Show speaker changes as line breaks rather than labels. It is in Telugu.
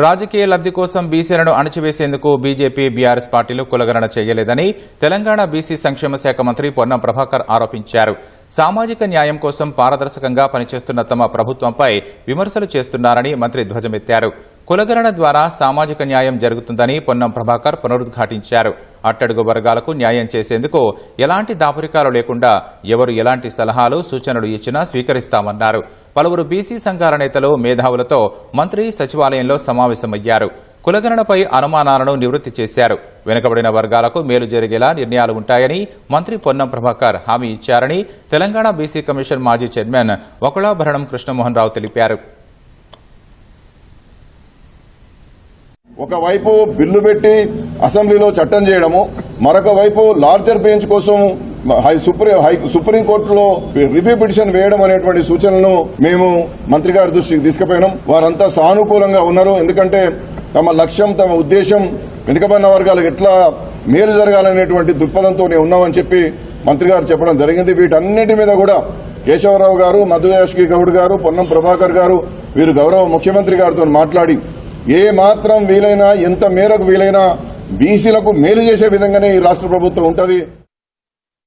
రాజకీయ లబ్ధి కోసం బీసీలను అణచివేసేందుకు బీజేపీ బీఆర్ఎస్ పార్టీలు కులగణన చేయలేదని తెలంగాణ బీసీ సంక్షేమ శాఖ మంత్రి పొన్నం ప్రభాకర్ ఆరోపించారు. సామాజిక న్యాయం కోసం పారదర్శకంగా పనిచేస్తున్న తమ ప్రభుత్వంపై విమర్శలు చేస్తున్నారని మంత్రి ధ్వజమెత్తారు. కులగణన ద్వారా సామాజిక న్యాయం జరుగుతుందని పొన్నం ప్రభాకర్ పునరుద్ఘాటించారు. అట్టడుగు వర్గాలకు న్యాయం చేసేందుకు ఎలాంటి దాపరికాలు లేకుండా ఎవరు ఎలాంటి సలహాలు సూచనలు ఇచ్చినా స్వీకరిస్తామన్నారు. పలువురు బీసీ సంఘాల నేతలు మేధావులతో మంత్రి సచివాలయంలో సమావేశమయ్యారు. కులగణనపై అనుమానాలను నివృత్తి చేశారు. వెనుకబడిన వర్గాలకు మేలు జరిగేలా నిర్ణయాలు ఉంటాయని మంత్రి పొన్నం ప్రభాకర్ హామీ ఇచ్చారని తెలంగాణ బీసీ కమిషన్ మాజీ చైర్మన్ ఒకళాభరణం కృష్ణమోహన్ రావు తెలిపారు.
ఒకవైపు బిల్లు పెట్టి అసెంబ్లీలో చట్టం చేయడము మరొక వైపు లార్జర్ బెంచ్ కోసం హై సుప్రీం హై సుప్రీంకోర్టులో రివ్యూ పిటిషన్ వేయడం అనేటువంటి సూచనలను మేము మంత్రి గారి దృష్టికి తీసుకుపోయినాం. వారంతా సానుకూలంగా ఉన్నారు. ఎందుకంటే తమ లక్ష్యం తమ ఉద్దేశం వెనుకబడిన వర్గాలకు ఎట్లా మేలు జరగాలనేటువంటి దృక్పథంతోనే ఉన్నామని చెప్పి మంత్రి గారు చెప్పడం జరిగింది. వీటన్నిటి మీద కూడా కేశవరావు గారు మధుయాష్కి గౌడ్ గారు పొన్నం ప్రభాకర్ గారు వీరు గౌరవ ముఖ్యమంత్రి గారితో మాట్లాడి ఏ మాత్రం వీలైనా ఎంత మేరకు వీలైనా బీసీలకు మేలు చేసే విధంగానే ఈ రాష్ట్ర ప్రభుత్వం ఉంటుంది.